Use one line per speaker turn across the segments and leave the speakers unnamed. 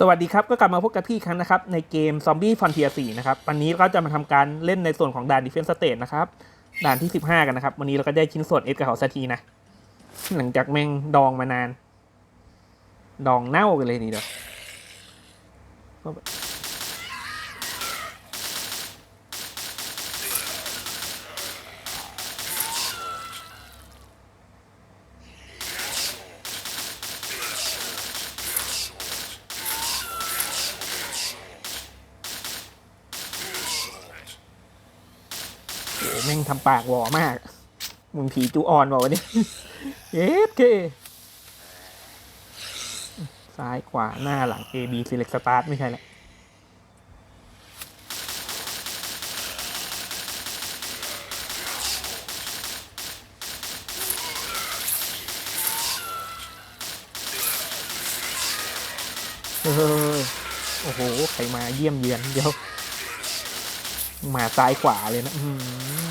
สวัสดีครับ ก็กลับมาพบกับพี่ครั้งนะครับ ในเกมซอมบี้ฟอนเทียสี่นะครับ วันนี้เราจะมาทำการเล่นในส่วนของด่านดิเฟนสเตทนะครับ ด่านที่ 15 กันนะครับ วันนี้เราก็ได้ชิ้นส่วนเอสกับเขาสักทีนะ หลังจากแม่งดองมานาน ดองเน่ากันเลยนี่เดี๋ยว แม่งทำปากหวอมาก มึงผีจูอ่อนบอกว่าวะเนี่ยเอ๊ะเคซ้ายขวาหน้าหลัง A B select start ไม่ใช่แหละเออโอ้โห ใครมาเยี่ยมเยือนเดี๋ยว มาซ้ายขวาเลยนะ อื้อ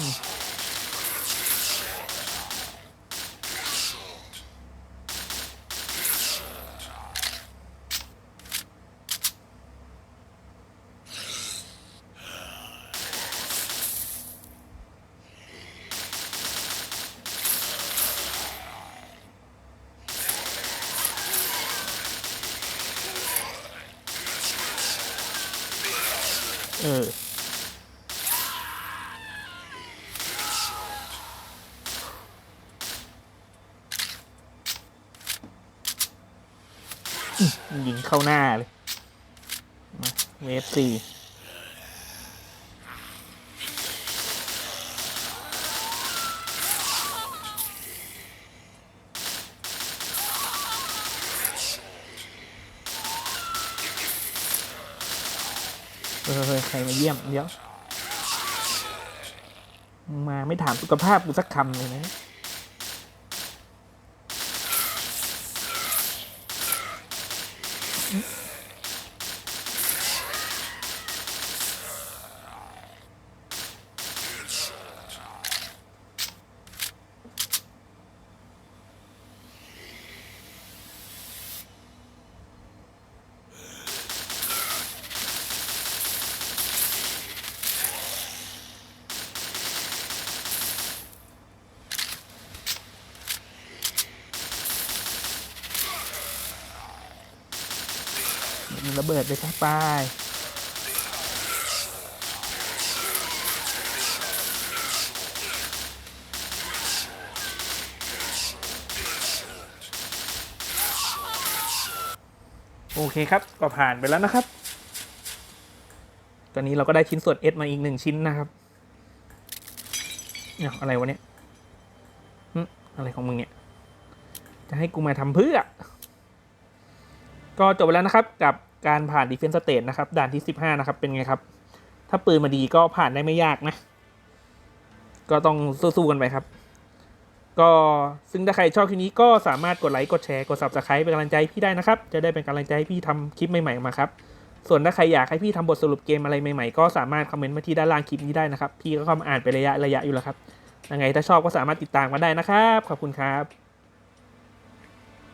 อเออยิงเข้าหน้าเลย เวฟสี่ เออใครมาเยี่ยมเดี๋ยว มาไม่ถามสุขภาพกูสักคำเลยนะมั ระเบิดไปซะไปโอเคครับ ก็ผ่านไปแล้วนะครับ ตอนนี้เราก็ได้ชิ้นส่วน S มาอีกหนึ่งชิ้นนะครับเนี่ยอะไรวะเนี่ยอะไรของมึงเนี่ย จะให้กูมาทำเพื่อ ก็จบไปแล้วนะครับกับการผ่าน Defense State นะครับด่านที่ 15 นะครับ เป็นไงครับ ถ้าปืนมาดีก็ผ่านได้ไม่ยากนะ ก็ต้องสู้ๆกันไปครับ ก็ซึ่งถ้าใครชอบคลิปนี้ก็สามารถกดไลค์กดแชร์กด Subscribe เป็นกำลังใจพี่ได้นะครับ จะได้เป็นกำลังใจให้พี่ทำคลิปใหม่ๆมาครับส่วนถ้าใครอยากให้พี่ทำบทสรุปเกมอะไรใหม่ๆ ก็สามารถคอมเมนต์มาที่ด้านล่างคลิปนี้ได้นะครับ พี่ก็เข้ามาอ่านเป็นระยะระยะอยู่แล้วครับยังไงถ้าชอบก็สามารถติดตามกันได้นะครับ ขอบคุณครับ